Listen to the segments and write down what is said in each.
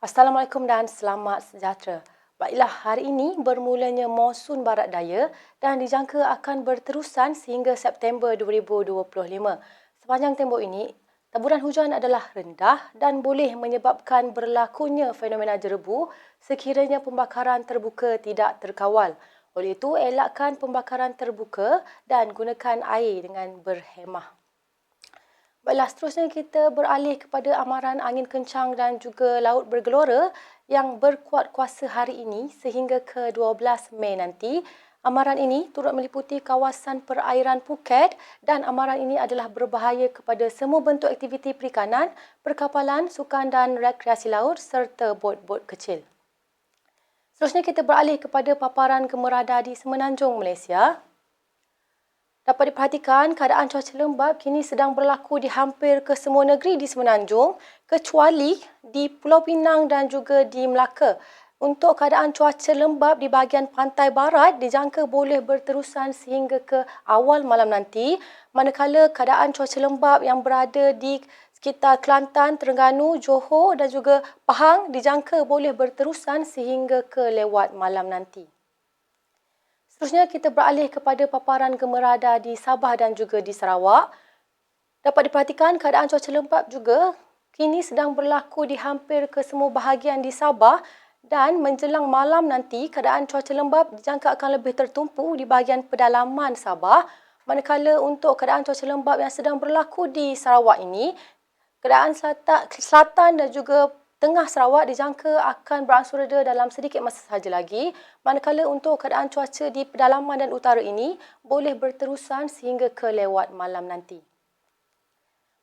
Assalamualaikum dan selamat sejahtera. Baiklah, hari ini bermulanya monsun barat daya dan dijangka akan berterusan sehingga September 2025. Sepanjang tembok ini, taburan hujan adalah rendah dan boleh menyebabkan berlakunya fenomena jerebu sekiranya pembakaran terbuka tidak terkawal. Oleh itu, elakkan pembakaran terbuka dan gunakan air dengan berhemah. Baiklah, seterusnya kita beralih kepada amaran angin kencang dan juga laut bergelora yang berkuat kuasa hari ini sehingga ke 12 Mei nanti. Amaran ini turut meliputi kawasan perairan Phuket dan amaran ini adalah berbahaya kepada semua bentuk aktiviti perikanan, perkapalan, sukan dan rekreasi laut serta bot-bot kecil. Seterusnya kita beralih kepada paparan gemerada di Semenanjung Malaysia. Dapat diperhatikan keadaan cuaca lembap kini sedang berlaku di hampir ke semua negeri di Semenanjung kecuali di Pulau Pinang dan juga di Melaka. Untuk keadaan cuaca lembap di bahagian pantai barat dijangka boleh berterusan sehingga ke awal malam nanti manakala keadaan cuaca lembap yang berada di sekitar Kelantan, Terengganu, Johor dan juga Pahang dijangka boleh berterusan sehingga ke lewat malam nanti. Seterusnya kita beralih kepada paparan gemerada di Sabah dan juga di Sarawak. Dapat diperhatikan keadaan cuaca lembap juga kini sedang berlaku di hampir ke semua bahagian di Sabah dan menjelang malam nanti keadaan cuaca lembap dijangka akan lebih tertumpu di bahagian pedalaman Sabah. Manakala untuk keadaan cuaca lembap yang sedang berlaku di Sarawak ini, keadaan selatan dan juga Tengah Sarawak dijangka akan berangsur reda dalam sedikit masa sahaja lagi, manakala untuk keadaan cuaca di pedalaman dan utara ini boleh berterusan sehingga ke lewat malam nanti.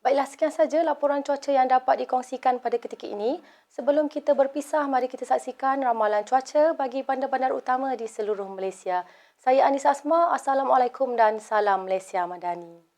Baiklah, sekian saja laporan cuaca yang dapat dikongsikan pada ketika ini. Sebelum kita berpisah, mari kita saksikan ramalan cuaca bagi bandar-bandar utama di seluruh Malaysia. Saya Anissa Asma, Assalamualaikum dan salam Malaysia Madani.